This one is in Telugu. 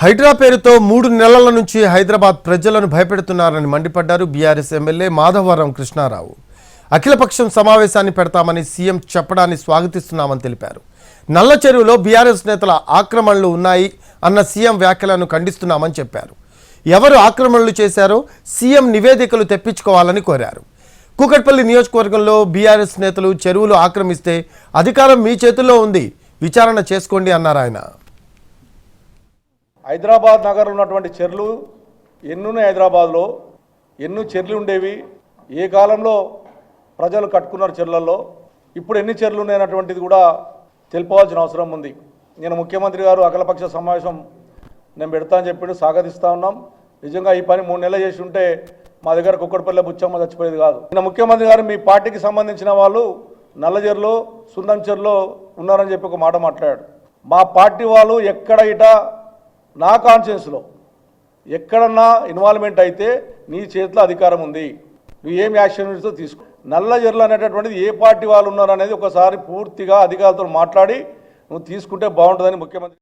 హైడ్రా పేరుతో మూడు నెలల నుంచి హైదరాబాద్ ప్రజలను భయపెడుతున్నారని మండిపడ్డారు బీఆర్ఎస్ ఎమ్మెల్యే మాధవరం కృష్ణారావు. అఖిలపక్షం సమావేశాన్ని పెడతామని సీఎం చెప్పడాన్ని స్వాగతిస్తున్నామని తెలిపారు. నల్ల చెరువులో బీఆర్ఎస్ నేతల ఆక్రమణలు ఉన్నాయి అన్న సీఎం వ్యాఖ్యలను ఖండిస్తున్నామని చెప్పారు. ఎవరు ఆక్రమణలు చేశారో సీఎం నివేదికలు తెప్పించుకోవాలని కోరారు. కూకట్పల్లి నియోజకవర్గంలో బీఆర్ఎస్ నేతలు చెరువులు ఆక్రమిస్తే అధికారం మీ చేతుల్లో ఉంది. విచారణ చేసుకోండి అన్నారు ఆయన. హైదరాబాద్ నగరంలో ఉన్నటువంటి చెర్లు ఎన్నున్నాయి హైదరాబాద్లో? ఎన్నో చెర్లు ఉండేవి? ఏ కాలంలో ప్రజలు కట్టుకున్నారు చెర్లలో ఇప్పుడు ఎన్ని చెర్లు ఉన్నాయన్నటువంటిది కూడా తెలుపవలసిన అవసరం ఉంది. నేను ముఖ్యమంత్రి గారు అఖిలపక్ష సమావేశం నేను పెడతా అని చెప్పిండు స్వాగతిస్తూ ఉన్నాం. నిజంగా ఈ పని మూడు నెలలు చేసి ఉంటే మా దగ్గర కుక్కడపల్లె బుచ్చమ్మ చచ్చిపోయేది కాదు. నిన్న ముఖ్యమంత్రి గారు మీ పార్టీకి సంబంధించిన వాళ్ళు నల్లజెర్లో సున్నం చెర్లో ఉన్నారని చెప్పి ఒక మాట మాట్లాడాడు మా పార్టీ వాళ్ళు ఎక్కడ ఇట నా కాన్షియన్స్లో ఎక్కడన్నా ఇన్వాల్వ్మెంట్ అయితే నీ చేతిలో అధికారం ఉంది. నువ్వు ఏం యాక్షన్ తీసుకో. నల్ల జర్లు అనేటటువంటిది ఏ పార్టీ వాళ్ళు ఉన్నారు అనేది ఒకసారి పూర్తిగా అధికారులతో మాట్లాడి నువ్వు తీసుకుంటే బాగుంటుందని ముఖ్యమంత్రి